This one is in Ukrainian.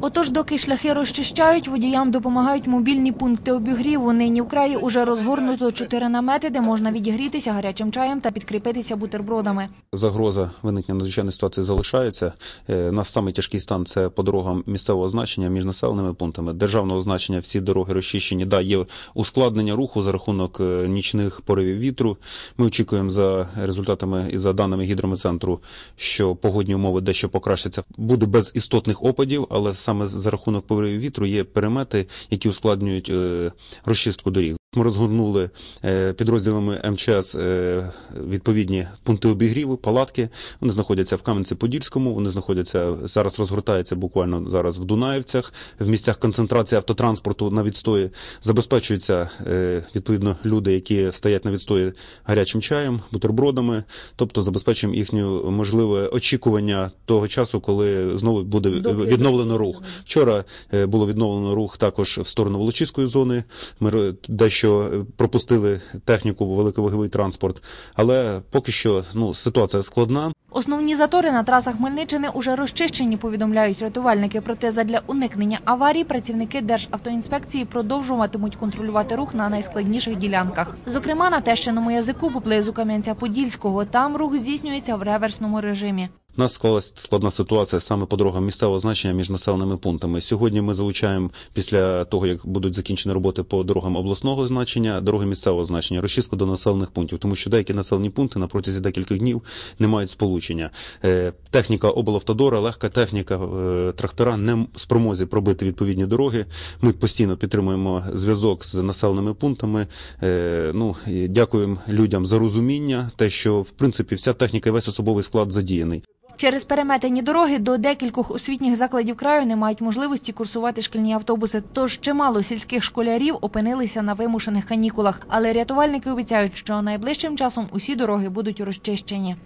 Отож, доки шляхи розчищають, водіям допомагають мобільні пункти обігріву. Нині в краї уже розгорнуто чотири намети, де можна відігрітися гарячим чаєм та підкріпитися бутербродами. Загроза виникнення надзвичайної ситуації залишається. Е, Наш самий тяжкий стан це по дорогам місцевого значення між населеними пунктами. Державного значення всі дороги розчищені. Да, є ускладнення руху за рахунок е, нічних поривів вітру. Ми очікуємо за результатами і за даними гідрометцентру, що погодні умови дещо покращаться. Буде без істотних опадів, але саме за рахунок поривів вітру є перемети, які ускладнюють е, розчистку доріг. Ми розгорнули е, підрозділами МЧС е, відповідні пункти обігріву, палатки. Вони знаходяться в Кам'янці-Подільському. Вони знаходяться зараз. Розгортаються буквально зараз в Дунаївцях, в місцях концентрації автотранспорту на відстої. Забезпечуються е, відповідно люди, які стоять на відстої гарячим чаєм, бутербродами. Тобто забезпечуємо їхнє можливе очікування того часу, коли знову буде відновлено рух. Вчора було відновлено рух також в сторону Волочиської зони. Ми дещо е, пропустили техніку, великоваговий транспорт, але поки що ну ситуація складна. Основні затори на трасах Хмельниччини уже розчищені, повідомляють рятувальники. Проте задля уникнення аварій працівники Державтоінспекції продовжуватимуть контролювати рух на найскладніших ділянках. Зокрема, на тещиному язику поблизу Кам'янця-Подільського. Там рух здійснюється в реверсному режимі. У нас склалась складна ситуація саме по дорогам місцевого значення між населеними пунктами. Сьогодні ми залучаємо після того, як будуть закінчені роботи по дорогам обласного значення, дороги місцевого значення, розчистку до населених пунктів, тому що деякі населені пункти на протязі декількох днів не мають сполучення. Е, Техніка облавтодора, легка техніка, е, трактора не спромозі пробити відповідні дороги. Ми постійно підтримуємо зв'язок з населеними пунктами. Е, Ну дякуємо людям за розуміння, те, що в принципі вся техніка і весь особовий склад задіяний. Через переметені дороги до декількох освітніх закладів краю не мають можливості курсувати шкільні автобуси. Тож чимало сільських школярів опинилися на вимушених канікулах. Але рятувальники обіцяють, що найближчим часом усі дороги будуть розчищені.